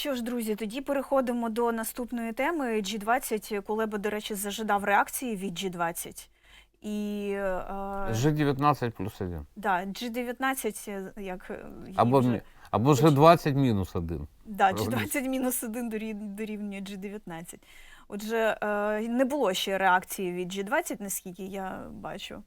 що ж, друзі, тоді переходимо до наступної теми. G20, Кулеба, до речі, зажидав реакції від G20. І е, Ж19 плюс 1. да, G19, е, як е, Або, вже- або Ж20 мінус 1. Да, G20 мінус 1 дорівнює G19. Отже, е, не було ще реакції від G20, наскільки я бачу.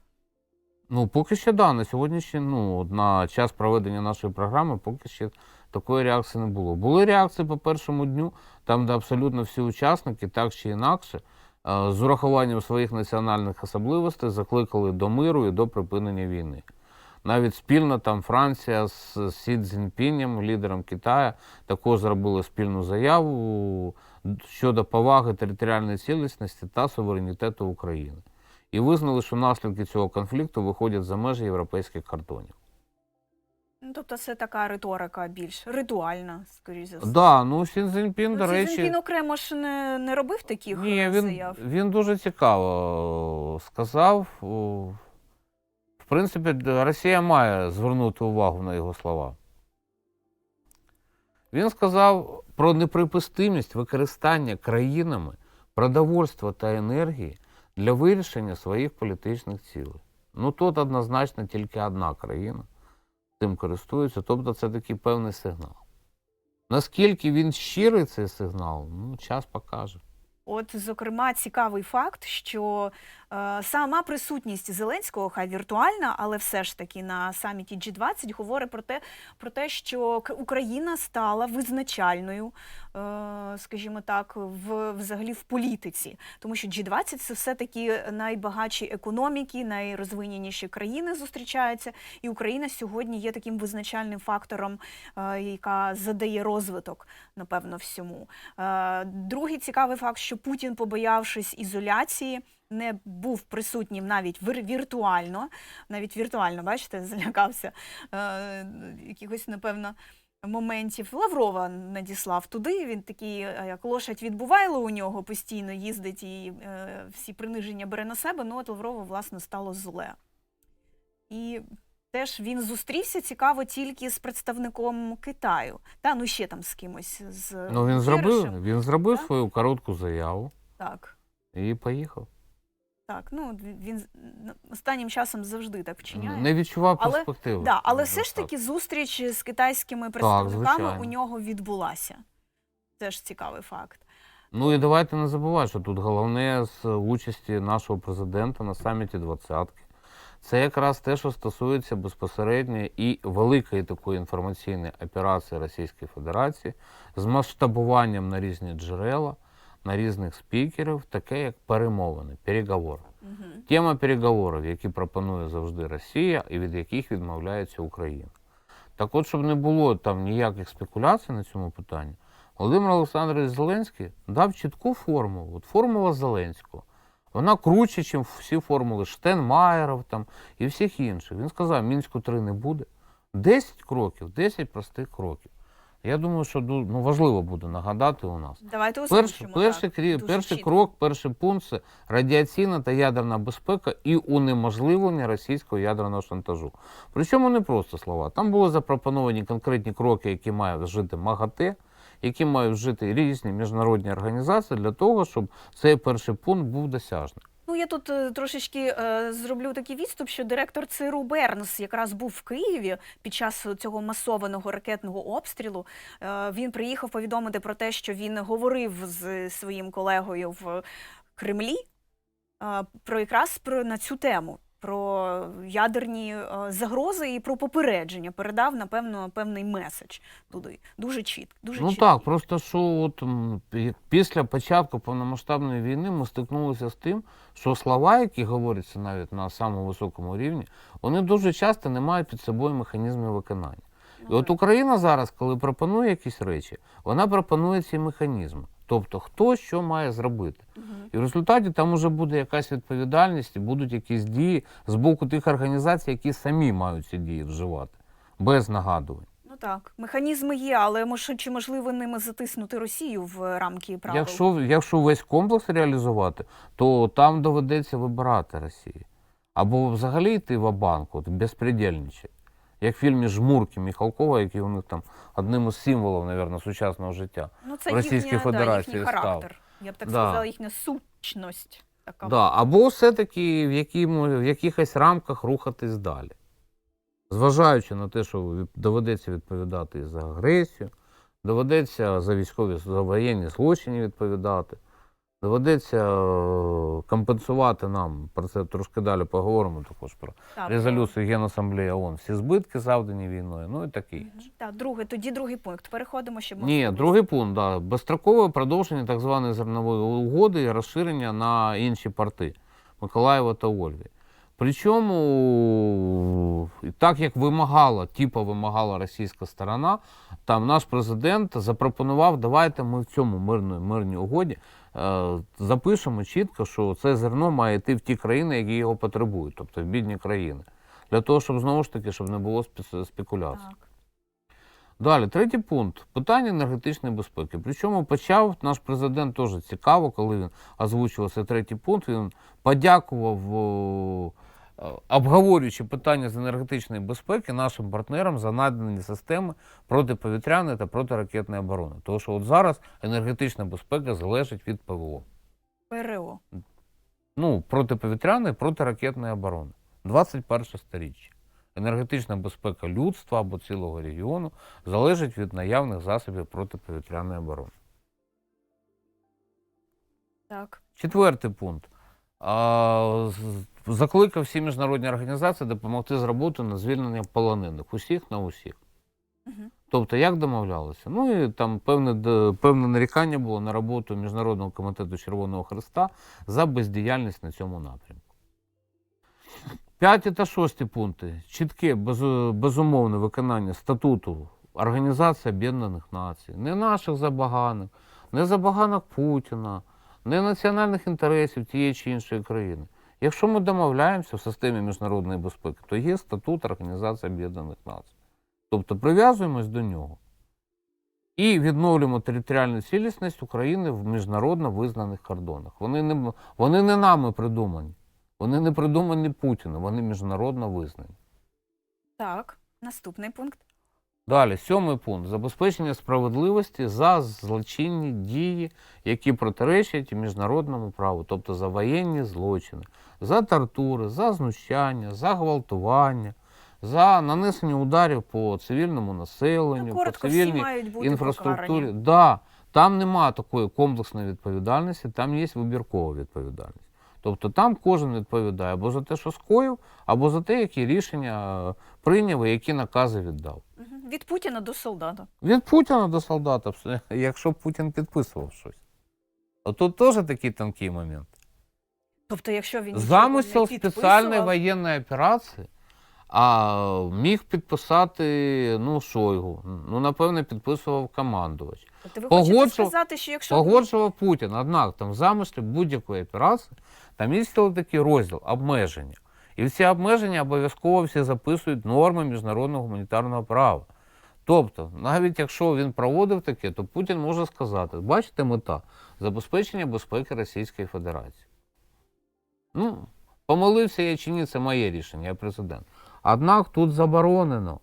Ну, поки що да, на сьогоднішній, ну, на час проведення нашої програми, поки ще такої реакції не було. Були реакції по першому дню, там, де абсолютно всі учасники, так чи інакше, е, з урахуванням своїх національних особливостей закликали до миру і до припинення війни. Навіть спільно там Франція з Сі Цзіньпінем, лідером Китаю, також зробили спільну заяву щодо поваги територіальної цілісності та суверенітету України. І визнали, що наслідки цього конфлікту виходять за межі європейських кордонів. Ну, тобто це така риторика більш ритуальна, скоріш за все. Да, ну Сі Цзіньпін, Ну, до речі, Цзіньпін окремо ж не, не робив таких ні, е, він, заяв. він дуже цікаво сказав. В принципі, Росія має звернути увагу на його слова. Він сказав про неприпустимість використання країнами продовольства та енергії для вирішення своїх політичних цілей. Ну тут однозначно тільки одна країна цим користується, тобто це такий певний сигнал. Наскільки він щирий цей сигнал, ну, час покаже. От, зокрема, цікавий факт, що е, сама присутність Зеленського, хай віртуальна, але все ж таки на саміті G20 говорить про те, про те, що Україна стала визначальною, е, скажімо так, в взагалі в політиці, тому що G20 це все таки найбагатші економіки, найрозвиненіші країни зустрічаються, і Україна сьогодні є таким визначальним фактором, е, яка задає розвиток, напевно, всьому. Е, Другий цікавий факт, що Путін, побоявшись ізоляції, не був присутнім навіть віртуально, навіть віртуально, бачите, злякався е, якихось, напевно. Моментів Лаврова надіслав туди. Він такий, е, як лошадь відбувайло у нього, постійно їздить і е, всі приниження бере на себе. Ну от Лаврова, власне, стало зле. І теж він зустрівся цікаво тільки з представником Китаю. Та ну ще там з кимось з Ну, він зробив, він зробив Так? свою коротку заяву Так, і поїхав. так. Ну він останнім часом завжди так вчиняє. Не відчував Але- перспективи. Да, але все ж таки зустріч з китайськими представниками звичайно. у нього відбулася. Це ж цікавий факт. Ну і давайте не забувати, що тут головне з участі нашого президента на саміті двадцятки. Це якраз те, що стосується безпосередньо і великої такої інформаційної операції Російської Федерації з масштабуванням на різні джерела, на різних спікерів, таке як перемовини, переговори. Угу. Тема переговорів, які пропонує завжди Росія і від яких відмовляється Україна. Так от, щоб не було там ніяких спекуляцій на цьому питанні, Володимир Олександрович Зеленський дав чітку формулу. От формула Зеленського. Вона круче, ніж всі формули Штенмаєров там, і всіх інших. Він сказав, Мінську 3 не буде. 10 кроків, 10 простих кроків. Я думаю, що ну, важливо буде нагадати у нас. Давайте озвучимо. перший, так, перший крок, перший пункт це радіаційна та ядерна безпека і унеможливлення російського ядерного шантажу. Причому не просто слова. Там були запропоновані конкретні кроки, які має вжити МАГАТЕ, які мають вжити різні міжнародні організації для того, щоб цей перший пункт був досяжний. Ну, я тут е, трошечки е, зроблю такий відступ, що директор ЦРУ Бернс якраз був в Києві під час цього масованого ракетного обстрілу. Е, він приїхав повідомити про те, що він говорив з своїм колегою в Кремлі е, про якраз про на цю тему. Про ядерні е, загрози і про попередження передав напевно певний меседж туди. Дуже чітко. Дуже Ну чіткий. так, просто що от після початку повномасштабної війни ми стикнулися з тим, що слова, які говоряться навіть на самому високому рівні, вони дуже часто не мають під собою механізмів виконання. І Ну, от Україна зараз, коли пропонує якісь речі, вона пропонує ці механізми. Тобто, хто що має зробити. Мгм. І в результаті там уже буде якась відповідальність і будуть якісь дії з боку тих організацій, які самі мають ці дії вживати, без нагадувань. Ну так, механізми є, але може, чи можливо ними затиснути Росію в рамки правил? Якщо, якщо весь комплекс реалізувати, то там доведеться вибирати Росії. Або взагалі йти в банк, от безпредельничати. Як в фільмі Жмурки Міхалкова, який у них там одним із символів, мабуть, сучасного життя. Ну, це в Російській їхня, да, Федерації став. характер. Я б так Да. сказала, їхня сущність. Така. Да, або все-таки в, якому- в якихось рамках рухатись далі. Зважаючи на те, що доведеться відповідати і за агресію, доведеться за військові за воєнні злочини відповідати, доведеться е, компенсувати нам, про це трошки далі поговоримо також про Так, резолюцію Генасамблеї ООН, всі збитки, завдані війною, ну і таке Мгм. інше. Так, другий, тоді другий пункт. Переходимо, щоб ми Ні, другий пункт, да. безстрокове продовження так званої зернової угоди і розширення на інші порти Миколаєва та Ольві. Причому, так як вимагала, типу вимагала російська сторона, там наш президент запропонував, давайте ми в цьому мирної, мирній угоді запишемо чітко, що це зерно має йти в ті країни, які його потребують, тобто в бідні країни. Для того, щоб знову ж таки, щоб не було спекуляцій. Так. Далі, третій пункт питання енергетичної безпеки. Причому почав наш президент теж цікаво, коли він озвучував цей третій пункт. Він подякував, е, обговорюючи питання з енергетичної безпеки нашим партнерам за надані системи протиповітряної та протиракетної оборони. Тому що от зараз енергетична безпека залежить від ПВО. ПРО. Ну, протиповітряної, протиракетної оборони. 21 сторіччя. Енергетична безпека людства або цілого регіону залежить від наявних засобів протиповітряної оборони. Так. Четвертий пункт. А, Закликав всі міжнародні організації допомогти з роботою на звільнення полонених. Усіх на усіх. Мгм. Тобто, як домовлялися? Ну і там певне, певне нарікання було на роботу Міжнародного комітету Червоного Христа за бездіяльність на цьому напрямку. П'яті та шості пункти. Чітке, без- безумовне виконання статуту Організації Об'єднаних Націй, не наших забаганок, не забаганок Путіна, не національних інтересів тієї чи іншої країни. Якщо ми домовляємося в системі міжнародної безпеки, то є статут Організації Об'єднаних Націй. Тобто прив'язуємось до нього і відновлюємо територіальну цілісність України в міжнародно визнаних кордонах. Вони не, вони не нами придумані. Вони не придумані Путіним, вони міжнародно визнані. Так. Наступний пункт. Далі, сьомий пункт. Забезпечення справедливості за злочинні дії, які протиречать міжнародному праву, тобто за воєнні злочини, за тортури, за знущання, за гвалтування, за нанесення ударів по цивільному населенню, Ну, по коротко, всі цивільній інфраструктурі. Да, там нема такої комплексної відповідальності, там є вибіркова відповідальність. Тобто там кожен відповідає або за те, що скоїв, або за те, які рішення е, прийняв і які накази віддав. Від Путіна до солдата. Від Путіна до солдата, якщо Путін підписував щось. Тут теж такий тонкий момент. Тобто, якщо він Замисел спеціальної воєнної операції, а міг підписати ну, Шойгу. Ну, напевне, підписував командувач. Тобто ви хочете сказати, що якщо Погоджував Путін. Однак там в замислі будь-якої операції там є такий розділ обмеження. І всі обмеження обов'язково всі записують норми міжнародного гуманітарного права. Тобто, навіть якщо він проводив таке, то Путін може сказати: бачите, мета забезпечення безпеки Російської Федерації. Ну, помилився я чи ні, це моє рішення, я президент. Однак тут заборонено.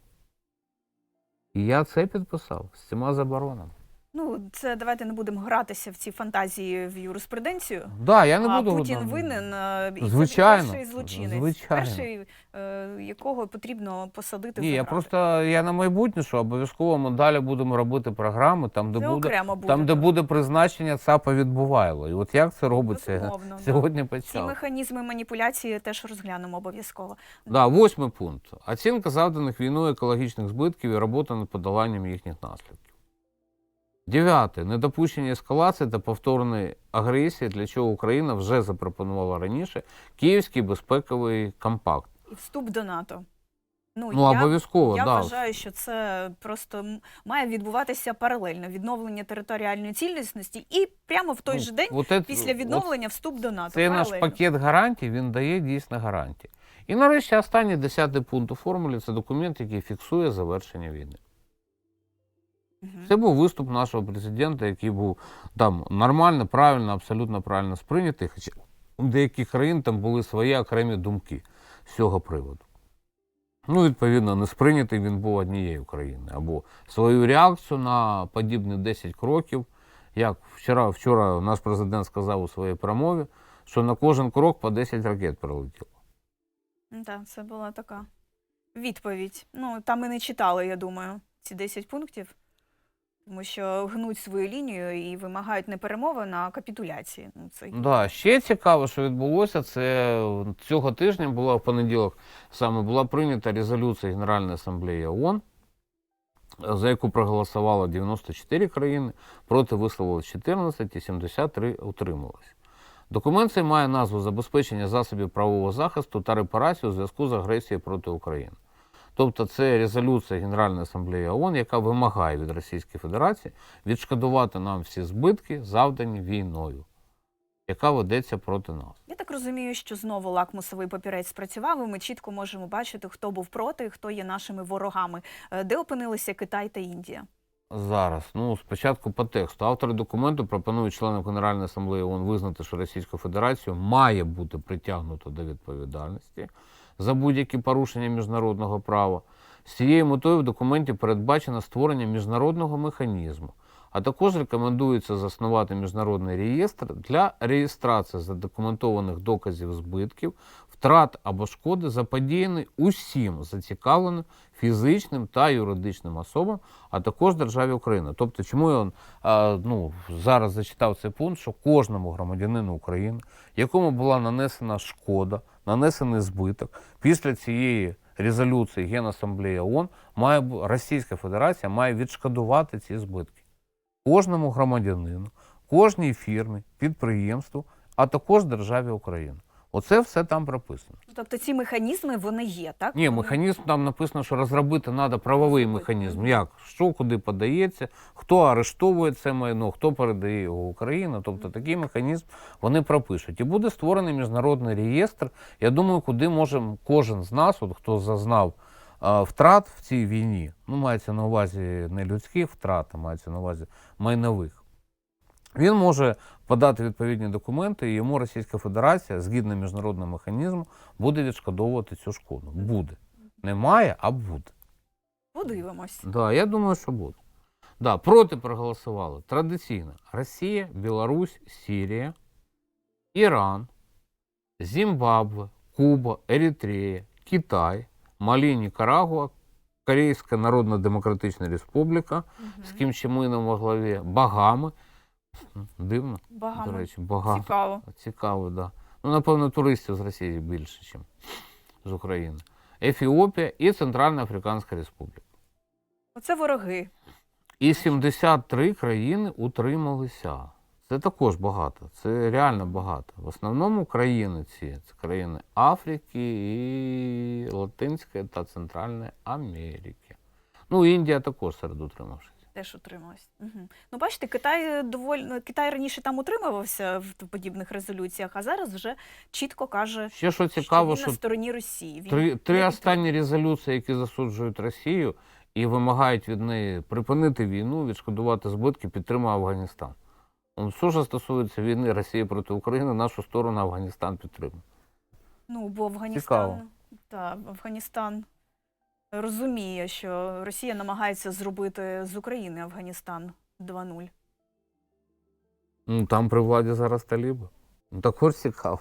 І я це підписав з цими заборонами. Ну це давайте не будемо гратися в ці фантазії в юриспруденцію. Да, я не а буду Путін ну, винен, е, і це Звичайно, перший злочинець, звичайно. перший, е, якого потрібно посадити Ні, за я просто я на майбутнє, що обов'язково ми далі будемо робити програми, там, де Це буде окремо буде. там, де буде призначення ЦАПа відбувайло. І от як це робиться Безумовно, да. сьогодні Ці механізми маніпуляції теж розглянемо обов'язково. Да, восьмий пункт. Оцінка завданих війною екологічних збитків і робота над подоланням їхніх наслідків. Дев'яте. Недопущення ескалації та повторної агресії, для чого Україна вже запропонувала раніше Київський безпековий компакт. І вступ до НАТО. Ну, Ну, я, обов'язково, я да. вважаю, що це просто має відбуватися паралельно відновлення територіальної цілісності і прямо в той Ну, же день от це- після от відновлення вступ до НАТО. Цей наш пакет гарантій він дає дійсно гарантії. І нарешті останній десятий пункт у формулі це документ, який фіксує завершення війни. Це був виступ нашого президента, який був там нормально, правильно, абсолютно правильно сприйнятий. Хоча у деяких країн там були свої окремі думки з цього приводу. Ну, відповідно, не сприйнятий він був однією країною. Або свою реакцію на подібні 10 кроків, як вчора, вчора наш президент сказав у своїй промові, що на кожен крок по 10 ракет прилетіло. Так, це була така відповідь. Ну, там і не читали, я думаю, ці 10 пунктів, тому що гнуть свою лінію і вимагають не перемови, а капітуляції. Ну, це Да, ще цікаво, що відбулося, це цього тижня була в понеділок саме була прийнята резолюція Генеральної асамблеї ООН, за яку проголосувало 94 країни, проти висловилось 14 і 73 утрималось. Документ цей має назву Забезпечення засобів правового захисту та репарації у зв'язку з агресією проти України. Тобто це резолюція Генеральної асамблеї ООН, яка вимагає від Російської Федерації відшкодувати нам всі збитки, завдані війною, яка ведеться проти нас. Я так розумію, що знову лакмусовий папірець спрацював, і ми чітко можемо бачити, хто був проти, хто є нашими ворогами, Е, де опинилися Китай та Індія. Зараз, ну спочатку по тексту. Автори документу пропонують членам Генеральної асамблеї ООН визнати, що Російську Федерацію має бути притягнуто до відповідальності за будь-які порушення міжнародного права. З цією метою в документі передбачено створення міжнародного механізму, а також рекомендується заснувати міжнародний реєстр для реєстрації задокументованих доказів збитків, втрат або шкоди заподіяні усім зацікавленим фізичним та юридичним особам, а також державі України. Тобто, чому я ну, зараз зачитав цей пункт, що кожному громадянину України, якому була нанесена шкода, нанесений збиток, після цієї резолюції Генасамблеї ООН має Російська Федерація має відшкодувати ці збитки кожному громадянину, кожній фірмі, підприємству, а також державі України. Оце все там прописано. Тобто ці механізми вони є, так? Ні, механізм там написано, що розробити треба правовий механізм. Як? Що куди подається, хто арештовує це майно, хто передає його Україну. Тобто такий механізм вони пропишуть. І буде створений міжнародний реєстр. Я думаю, куди може кожен з нас, от хто зазнав а, втрат в цій війні, ну мається на увазі не людських втрат, а мається на увазі майнових. Він може подати відповідні документи, і йому Російська Федерація, згідно міжнародного механізму, буде відшкодовувати цю шкоду. Буде. Немає, а буде. Подивимось. Да, я думаю, що буде. Да, проти проголосували традиційно Росія, Білорусь, Сірія, Іран, Зімбабве, Куба, Еритрея, Китай, Малі, Нікарагуа, Корейська Народно-Демократична Республіка з Кім Чен Ыном во главі, Багами. Дивно, до Багато речі, Багами. цікаво. Цікаво, так. Да. Ну, напевно, туристів з Росії більше, ніж з України. Ефіопія і Центральна Африканська Республіка. Оце вороги. І 73 країни утрималися. Це також багато. Це реально багато. В основному країни ці це країни Африки і Латинської та Центральної Америки. Ну, Індія також серед утримавшись. Теж утрималась. Угу. Ну, бачите, Китай доволі ну, Китай раніше там утримувався в подібних резолюціях, а зараз вже чітко каже, Ще що цікаво, що він на стороні Росії. Він Три, три останні резолюції, які засуджують Росію і вимагають від неї припинити війну, відшкодувати збитки, підтримує Афганістан. Он, що ж стосується війни Росії проти України, нашу сторону Афганістан підтримує. Ну, бо Афганістан, Цікаво. та, Афганістан розуміє, що Росія намагається зробити з України Афганістан 2-0. Ну, там при владі зараз таліби. Ну, також цікаво.